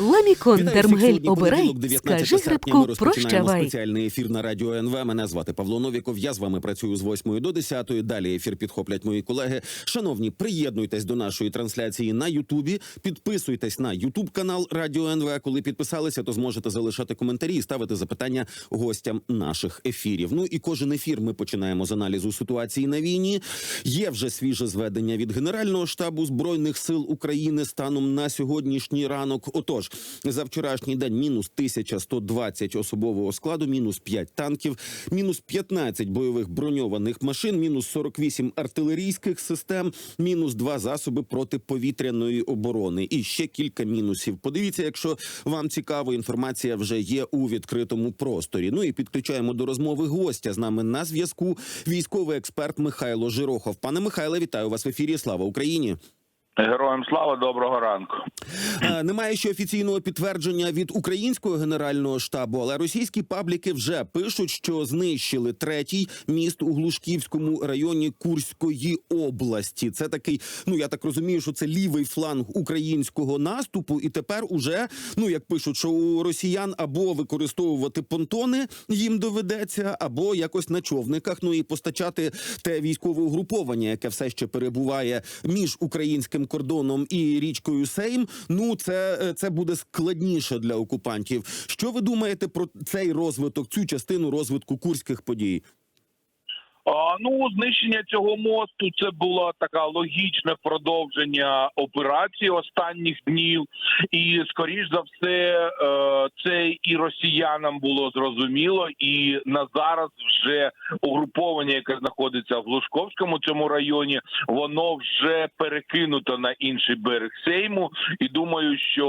Ламікон Вітаю всіх Дермгель сьогодні обирай, понеділок, 19 скажи серпня. Ми грибку, розпочинаємо прощавай. спеціальний ефір на радіо НВ. Мене звати Павло Новіков. Я з вами працюю з 8 до 10. Далі ефір підхоплять мої колеги. Шановні, приєднуйтесь до нашої трансляції на Ютубі. Підписуйтесь на Ютуб канал Радіо НВ. Коли підписалися, то зможете залишати коментарі і ставити запитання гостям наших ефірів. Ну і кожен ефір ми починаємо з аналізу ситуації на війні. Є вже свіже зведення від Генерального штабу збройних сил України станом на сьогоднішній ранок. Отож, за вчорашній день мінус 1120 особового складу, мінус 5 танків, мінус 15 бойових броньованих машин, мінус 48 артилерійських систем, мінус 2 засоби протиповітряної оборони. І ще кілька мінусів. Подивіться, якщо вам цікаво, інформація вже є у відкритому просторі. Ну і підключаємо до розмови гостя з нами на зв'язку. Військовий експерт Михайло Жирохов. Пане Михайле, вітаю вас в ефірі. Слава Україні. Героям слава, доброго ранку. Немає ще офіційного підтвердження від українського генерального штабу, але російські пабліки вже пишуть, що знищили третій міст у Глушківському районі Курської області. Це такий, ну я так розумію, що це лівий фланг українського наступу, і тепер уже, ну як пишуть, що у росіян або використовувати понтони їм доведеться, або якось на човниках. Ну і постачати те військове угруповання, яке все ще перебуває між українським кордоном і річкою Сейм. Ну це, е, це буде складніше для окупантів. Що ви думаєте про цей розвиток, цю частину розвитку курських подій? Ну, знищення цього мосту це було таке логічне продовження операції останніх днів, і скоріш за все, е, це і росіянам було зрозуміло, і на зараз вже угруповання, яке знаходиться в Глушковському цьому районі, воно вже перекинуто на інший берег Сейму. І думаю, що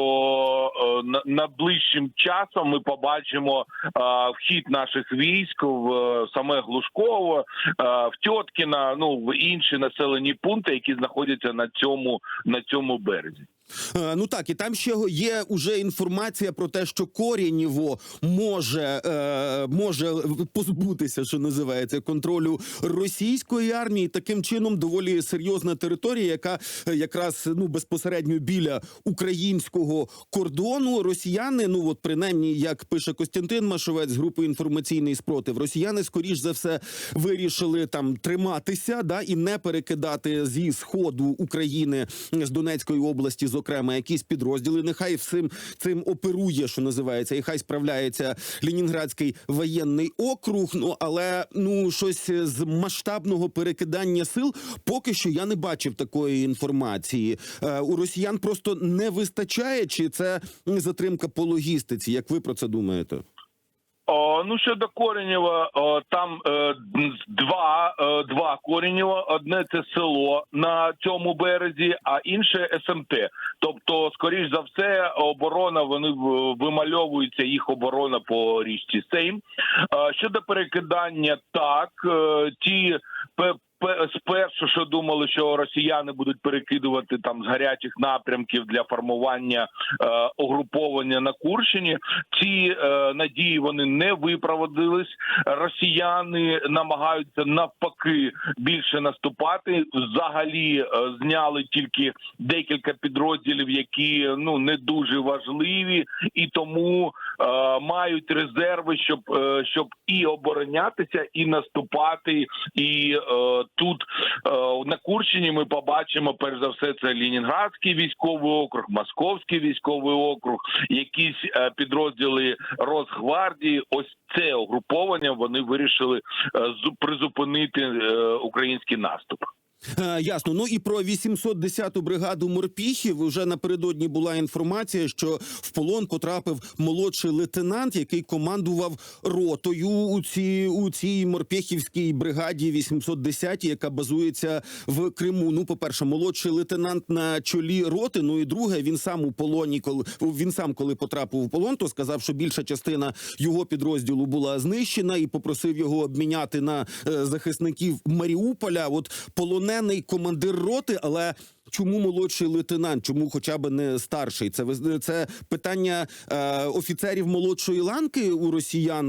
е, на- найближчим часом ми побачимо е, вхід наших військ в саме Глушково, в Тьоткіна, ну в інші населені пункти, які знаходяться на цьому на цьому березі. Е, Ну так, і там ще є уже інформація про те, що Корінєво може, е, може позбутися, що називається, контролю російської армії. Таким чином, доволі серйозна територія, яка е, якраз ну безпосередньо біля українського кордону. Росіяни, ну от принаймні, як пише Костянтин Машовець з групи інформаційний спротив, росіяни скоріш за все вирішили там триматися, да і не перекидати зі сходу України з Донецької області, зокрема, якісь підрозділи. Нехай всім цим оперує, що називається, і хай справляється Лінінградський воєнний округ. Ну але ну щось з масштабного перекидання сил поки що я не бачив такої інформації. Е, у росіян просто не вистачає, чи це затримка по логістиці? Як ви про це думаєте? О, ну щодо Коренєва, о, там е, два, е, два Коренєва. Одне це село на цьому березі, а інше СМТ. Тобто, скоріш за все, оборона вони вимальовується їх оборона по річці Сейм. Е, щодо перекидання, так е, ті спершу, що думали, що росіяни будуть перекидувати там з гарячих напрямків для формування е, угруповання на Курщині. Ці е, надії вони не виправдались. Росіяни намагаються навпаки більше наступати. Взагалі е, зняли тільки декілька підрозділів, які ну не дуже важливі, і тому мають резерви, щоб е, щоб і оборонятися, і наступати. І е, тут е, на Курщині ми побачимо перш за все це Лінінградський військовий округ, Московський військовий округ, якісь е, підрозділи Росгвардії. Ось це угруповання вони вирішили е, призупинити е, український наступ. Е, Ясно. Ну і про 810-ту бригаду морпіхів вже напередодні була інформація, що в полон потрапив молодший лейтенант, який командував ротою у цій у цій морпіхівській бригаді 810, яка базується в Криму. Ну, по перше, молодший лейтенант на чолі роти. Ну і друге, він сам у полоні, коли він сам коли потрапив у полон, то сказав, що більша частина його підрозділу була знищена, і попросив його обміняти на е, захисників Маріуполя. От полонений командир роти, але. Чому молодший лейтенант? Чому хоча б не старший? Це це питання е, офіцерів молодшої ланки у росіян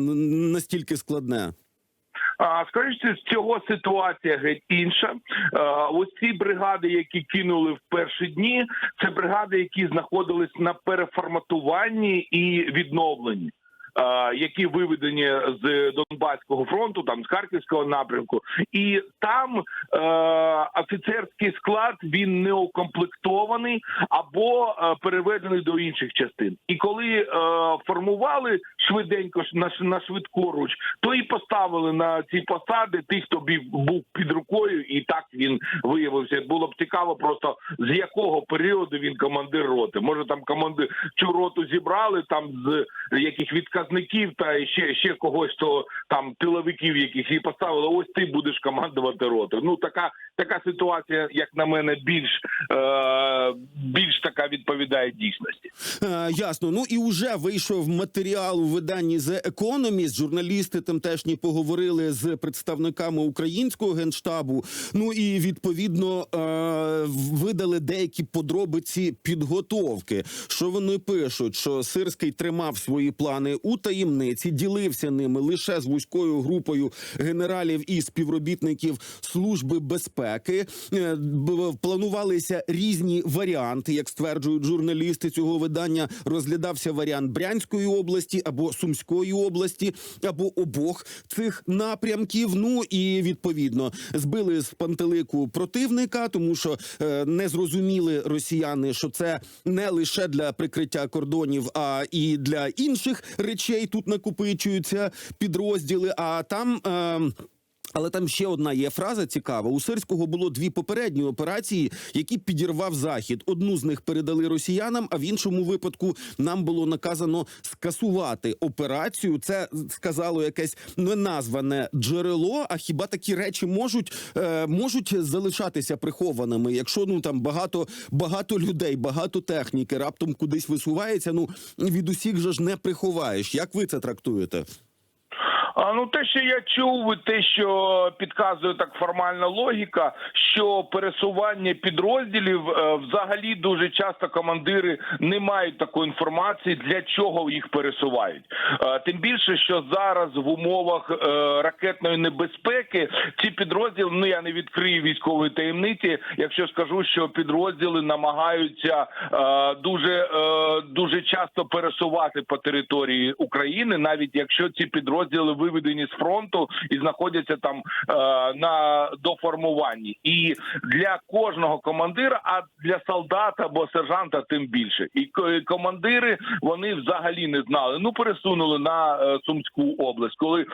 настільки складне. Скажіть, з цього ситуація геть інша. Ось ці бригади, які кинули в перші дні, це бригади, які знаходились на переформатуванні і відновленні. А, Які виведені з Донбаського фронту, там з Харківського напрямку, і там е, офіцерський склад він не укомплектований або е, переведений до інших частин. І коли е, формували швиденько на, на швидку руч, то і поставили на ці посади тих, хто був під рукою, і так він виявився. Було б цікаво, просто з якого періоду він командир роти. Може там команди цю роту зібрали там з яких відказників та ще ще когось, то там тиловиків, яких і поставили. Ось ти будеш командувати ротою. Ну така така ситуація, як на мене, більш е, більш така відповідає дійсності. Е, ясно. Ну і вже вийшов матеріал у виданні The Economist. Журналісти тамтешні поговорили з представниками українського генштабу. Ну і відповідно е, видали деякі подробиці підготовки. Що вони пишуть? Що Сирський тримав свої плани у таємниці, ділився ними лише з вузькою групою генералів і співробітників служби безпеки. Е, Планувалися різні варіанти, як стверджують журналісти цього видання. Розглядався варіант Брянської області або Сумської області, або обох цих напрямків. Ну і відповідно збили з пантелику противника, тому що е, не зрозуміли росіяни, що це не лише для прикриття кордонів, а і для інших речей тут накопичуються підрозділи. А там. Е, але там ще одна є фраза цікава. У Сирського було дві попередні операції, які підірвав захід. Одну з них передали росіянам, а в іншому випадку нам було наказано скасувати операцію. Це сказало якесь неназване джерело. А хіба такі речі можуть, е, можуть залишатися прихованими? Якщо ну там багато багато людей, багато техніки раптом кудись висувається. Ну від усіх же ж не приховаєш. Як ви це трактуєте? А ну те, що я чув, те, що підказує так формальна логіка, що пересування підрозділів е, взагалі дуже часто командири не мають такої інформації, для чого їх пересувають. Е, Тим більше, що зараз в умовах е, ракетної небезпеки ці підрозділи, ну я не відкрию військової таємниці, якщо скажу, що підрозділи намагаються дуже дуже часто пересувати по території України, навіть якщо ці підрозділи виведені з фронту і знаходяться там е, на доформуванні. І для кожного командира, а для солдата або сержанта тим більше. І командири вони взагалі не знали. Ну пересунули на е, Сумську область. Коли е,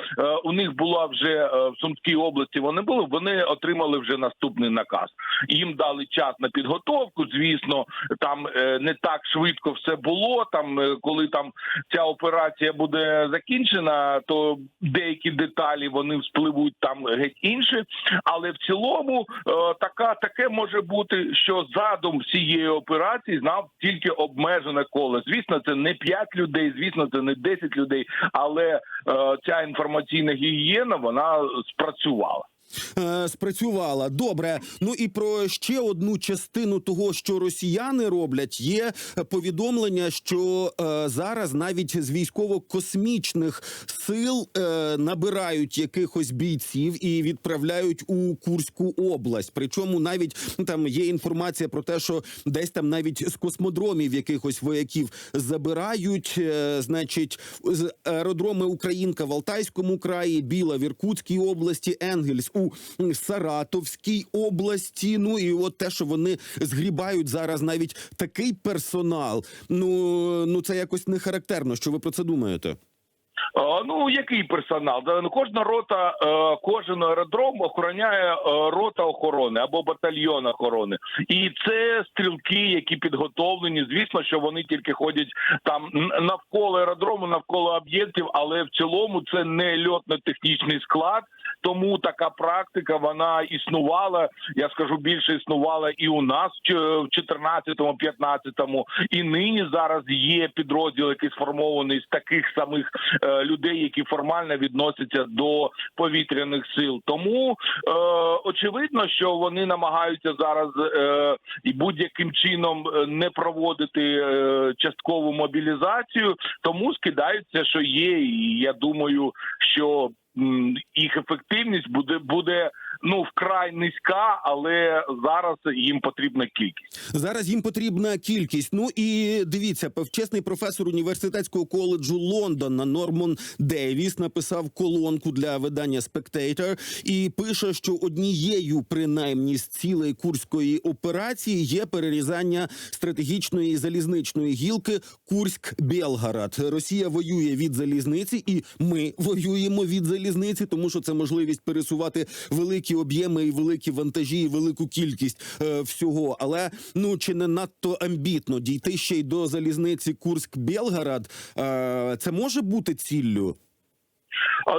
у них була вже в Сумській області, вони були, вони отримали вже наступний наказ. Їм дали час на підготовку. Звісно, там не так швидко все було. Там коли там ця операція буде закінчена, то деякі деталі вони вспливуть там геть інші. Але в цілому е, така таке може бути, що задум всієї операції знав тільки обмежене коло. Звісно, це не 5 людей, звісно, це не 10 людей, але е, ця інформаційна гігієна вона спрацювала. Е, спрацювала добре. Ну і про ще одну частину того, що росіяни роблять, є повідомлення, що е, зараз навіть з військово-космічних сил е, набирають якихось бійців і відправляють у Курську область. Причому навіть ну, там є інформація про те, що десь там навіть з космодромів якихось вояків забирають. Е, значить, з аеродроми Українка в Алтайському краї, Біла в Іркутській області, Енгельс у Саратовській області. Ну і от те, що вони згрібають зараз навіть такий персонал. Ну ну це якось не характерно. Що ви про це думаєте? Е, Ну який персонал? Да, ну, Кожна рота, е, кожен аеродром охороняє е, рота охорони або батальйон охорони, і це стрілки, які підготовлені. Звісно, що вони тільки ходять там навколо аеродрому, навколо об'єктів, але в цілому це не льотно-технічний склад. Тому така практика вона існувала. Я скажу більше існувала і у нас в ч- в 14-му, 15-му, і нині зараз є підрозділ, який сформований з таких самих е, людей, які формально відносяться до повітряних сил. Тому е, очевидно, що вони намагаються зараз е, і будь-яким чином е, не проводити е, часткову мобілізацію, тому скидаються, що є, і я думаю, що їх ефективність буде буде ну вкрай низька, але зараз їм потрібна кількість. Зараз їм потрібна кількість. Ну і дивіться, почесний професор університетського коледжу Лондона Норман Дейвіс написав колонку для видання Spectator і пише, що однією принаймні з цілей курської операції є перерізання стратегічної залізничної гілки Курськ-Белгород. Росія воює від залізниці, і ми воюємо від залізниці, тому що це можливість пересувати великі об'єми і великі вантажі, і велику кількість е, всього. Але ну чи не надто амбітно дійти ще й до залізниці Курськ-Белгород? Е, це може бути ціллю.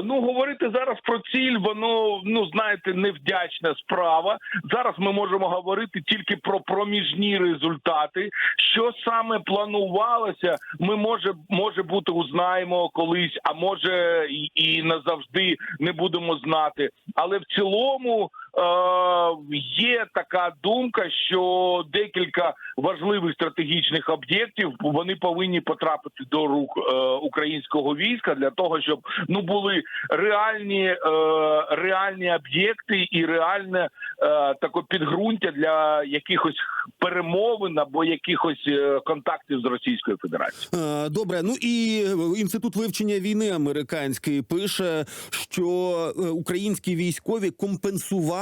Ну говорити зараз про ціль, воно ну знаєте, невдячна справа. Зараз ми можемо говорити тільки про проміжні результати. Що саме планувалося, ми може може бути узнаємо колись, а може і, і назавжди не будемо знати. Але в цілому є така думка, що декілька важливих стратегічних об'єктів вони повинні потрапити до рук е, українського війська для того, щоб ну були реальні е, реальні об'єкти і реальне е, таке підґрунтя для якихось перемовин або якихось е, контактів з Російською Федерацією. Е, Добре, ну і інститут вивчення війни американський пише, що е, українські військові компенсували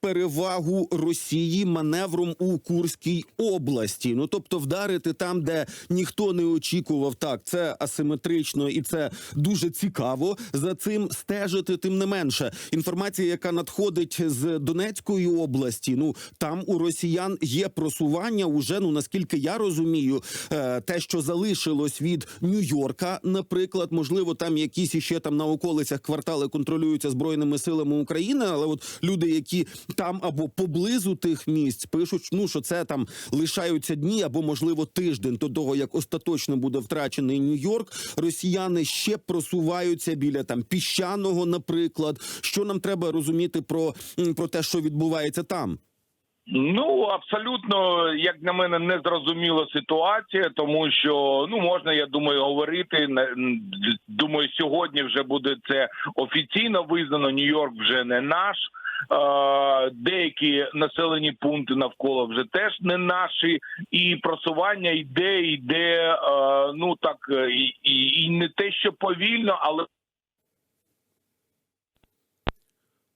перевагу Росії маневром у Курській області. Ну тобто, вдарити там, де ніхто не очікував, так це асиметрично і це дуже цікаво. За цим стежити. Тим не менше, інформація, яка надходить з Донецької області, ну там у росіян є просування. Уже ну наскільки я розумію, е, те, що залишилось від Нью-Йорка, наприклад, можливо, там якісь іще там на околицях квартали контролюються збройними силами України, але от люди, які там або поблизу тих місць, пишуть, ну що це там лишаються дні або можливо тиждень до того, як остаточно буде втрачений Нью-Йорк. Росіяни ще просуваються біля там піщаного, наприклад. Що нам треба розуміти про, про те, що відбувається там? Ну абсолютно, як на мене, незрозуміла ситуація, тому що ну можна, я думаю, говорити думаю, сьогодні вже буде це офіційно визнано. Нью-Йорк вже не наш. Деякі населені пункти навколо вже теж не наші, і просування йде, йде. Ну так і, і, і не те, що повільно, але Е,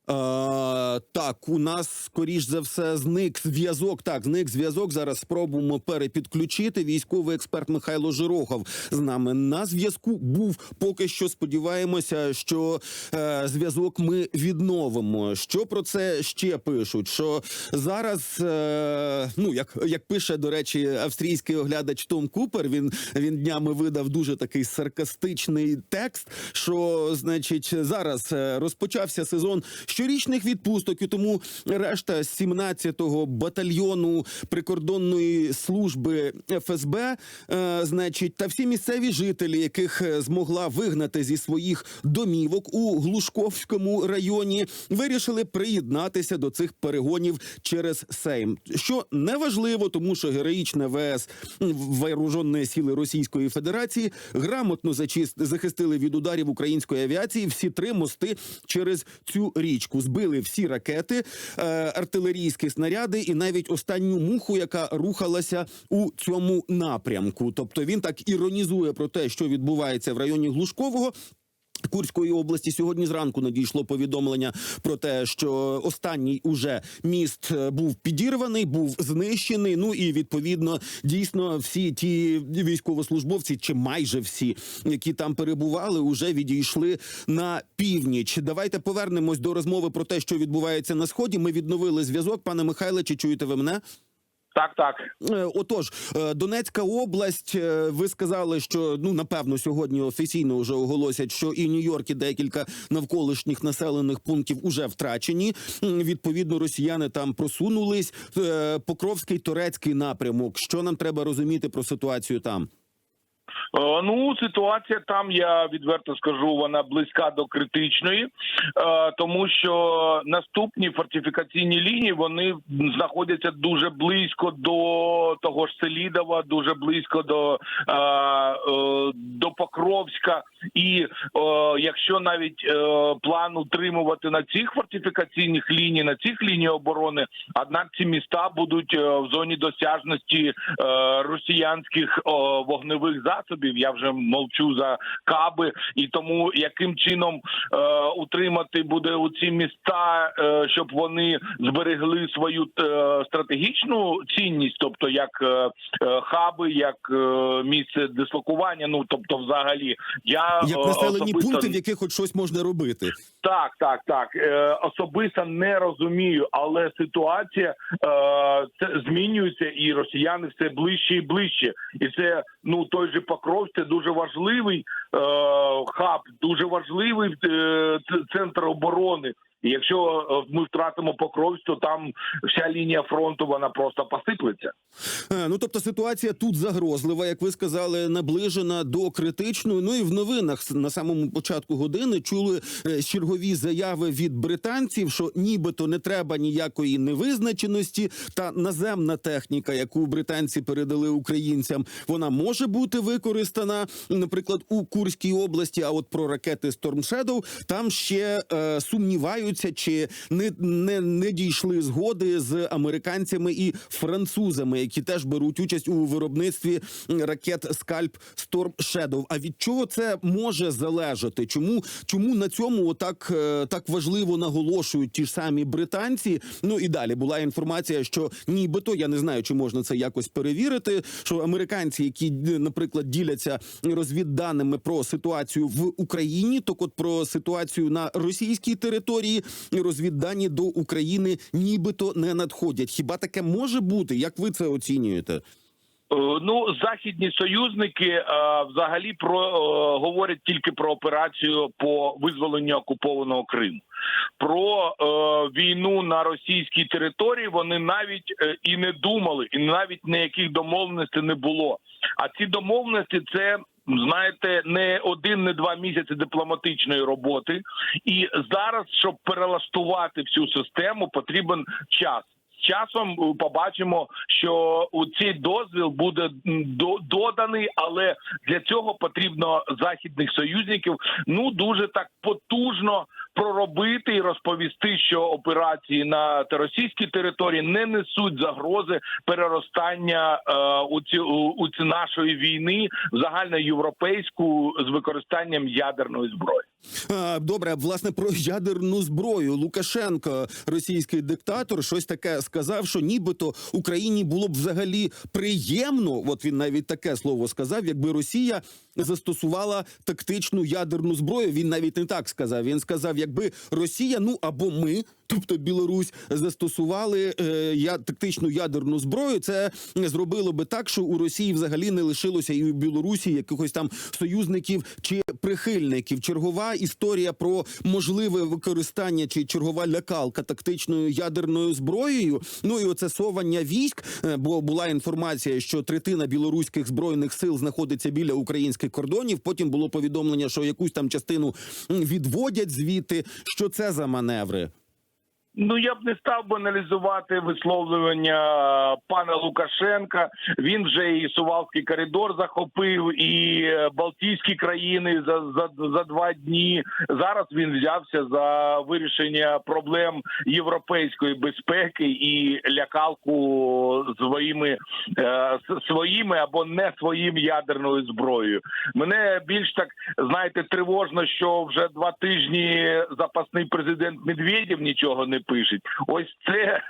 так, у нас скоріш за все зник зв'язок. Так, зник зв'язок. Зараз спробуємо перепідключити. Військовий експерт Михайло Жирохов з нами на зв'язку був. Поки що сподіваємося, що е, зв'язок ми відновимо. Що про це ще пишуть? Що зараз, е, ну як, як пише до речі, австрійський оглядач Том Купер, він, він днями видав дуже такий саркастичний текст. Що значить зараз е, розпочався сезон щорічних відпусток, і тому решта 17-го батальйону прикордонної служби ФСБ, е, значить, та всі місцеві жителі, яких е, змогла вигнати зі своїх домівок у Глушковському районі, вирішили приєднатися до цих перегонів через Сейм. Що не важливо, тому що героїчне ВС вооружені сили Російської Федерації грамотно зачис- захистили від ударів української авіації всі три мости через цю річку. Збили всі ракети, е, артилерійські снаряди і навіть останню муху, яка рухалася у цьому напрямку. Тобто він так іронізує про те, що відбувається в районі Глушкового. Курської області сьогодні зранку надійшло повідомлення про те, що останній уже міст е, був підірваний, був знищений. Ну і відповідно дійсно всі ті військовослужбовці, чи майже всі, які там перебували, уже відійшли на північ. Давайте повернемось до розмови про те, що відбувається на сході. Ми відновили зв'язок. Пане Михайле, чи чуєте ви мене? Так, так. Е, Отож, е, Донецька область. е, Ви сказали, що ну напевно сьогодні офіційно вже оголосять, що і Нью-Йорк, і декілька навколишніх населених пунктів уже втрачені. Відповідно, росіяни там просунулись. Е, Покровський турецький напрямок. Що нам треба розуміти про ситуацію там? Е, Ну, ситуація там, я відверто скажу, вона близька до критичної, е, тому що наступні фортифікаційні лінії вони знаходяться дуже близько до того ж Селідова, дуже близько до, е, до Покровська. І е, якщо навіть е, план утримувати на цих фортифікаційних ліній, на цих лініях оборони, однак ці міста будуть е, в зоні досяжності е, росіянських е, вогневих засобів. Я вже мовчу за каби, і тому яким чином е, утримати буде у ці міста, е, щоб вони зберегли свою е, стратегічну цінність, тобто як е, хаби, як е, місце дислокування. Ну тобто, взагалі, я Як е, населені особисто- пункти, в яких хоч щось можна робити. так, так, так. Е, особисто не розумію, але ситуація е, це змінюється, і росіяни все ближче і ближче. І це ну той же Покров, це дуже важливий хаб, дуже важливий центр оборони. І якщо е, ми втратимо Покровськ, то там вся лінія фронту вона просто посиплеться. Е, Ну тобто ситуація тут загрозлива, як ви сказали, наближена до критичної. Ну і в новинах на самому початку години чули е, чергові заяви від британців, що нібито не треба ніякої невизначеності, та наземна техніка, яку британці передали українцям, вона може бути використана, наприклад, у Курській області. А от про ракети Storm Shadow там ще е, сумніваються, чи не, не, не дійшли згоди з американцями і французами, які теж беруть участь у виробництві ракет Скальп Storm Shadow. А від чого це може залежати? Чому чому на цьому так, так важливо наголошують ті ж самі британці? Ну і далі була інформація, що нібито я не знаю, чи можна це якось перевірити. Що американці, які наприклад діляться розвідданими про ситуацію в Україні, так от про ситуацію на російській території, розвіддані до України нібито не надходять. Хіба таке може бути? Як ви це оцінюєте? Е, Ну, західні союзники е, взагалі про е, говорять тільки про операцію по визволенню окупованого Криму. Про е, війну на російській території вони навіть е, і не думали, і навіть ніяких домовленостей не було. А ці домовленості це. Знаєте, не один, не два місяці дипломатичної роботи, і зараз, щоб перелаштувати всю систему, потрібен час. Часом е, побачимо, що у цей дозвіл буде доданий, але для цього потрібно західних союзників ну дуже так потужно проробити і розповісти, що операції на російській території не несуть загрози переростання е, у ці у, у ці нашої війни в загальноєвропейську з використанням ядерної зброї. Добре, власне про ядерну зброю Лукашенко, російський диктатор, щось таке сказав, що нібито Україні було б взагалі приємно. От він навіть таке слово сказав, якби Росія застосувала тактичну ядерну зброю. Він навіть не так сказав. Він сказав, якби Росія, ну або ми. Тобто Білорусь застосували е, я, тактичну ядерну зброю. Це зробило би так, що у Росії взагалі не лишилося і у Білорусі якихось там союзників чи прихильників. Чергова історія про можливе використання чи чергова лякалка тактичною ядерною зброєю. Ну і оце совання військ. е, Бо була інформація, що третина білоруських збройних сил знаходиться біля українських кордонів. Потім було повідомлення, що якусь там частину відводять звідти. Що це за маневри? Ну я б не став би аналізувати висловлювання пана Лукашенка. Він вже і Сувалський коридор захопив, і е, Балтійські країни за, за, за два дні. Зараз він взявся за вирішення проблем європейської безпеки і лякалку своїми е, своїми або не своїм ядерною зброєю. Мене більш так знаєте тривожно, що вже два тижні запасний президент Медведєв нічого не пише. Ось це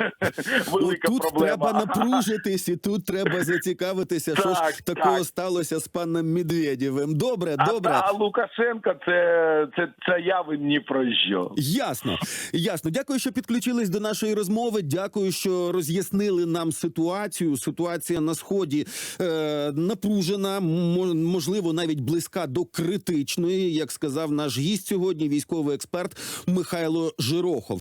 велика тут проблема. треба напружитись, і тут треба зацікавитися, що ж Так, такого так. сталося з паном Медведєвим. Добре, А, добре. а Лукашенко це, це, це яви ні про що. Ясно, ясно. Дякую, що підключились до нашої розмови. Дякую, що роз'яснили нам ситуацію. Ситуація на сході е, напружена, мо- можливо, навіть близька до критичної, як сказав наш гість сьогодні, військовий експерт Михайло Жирохов.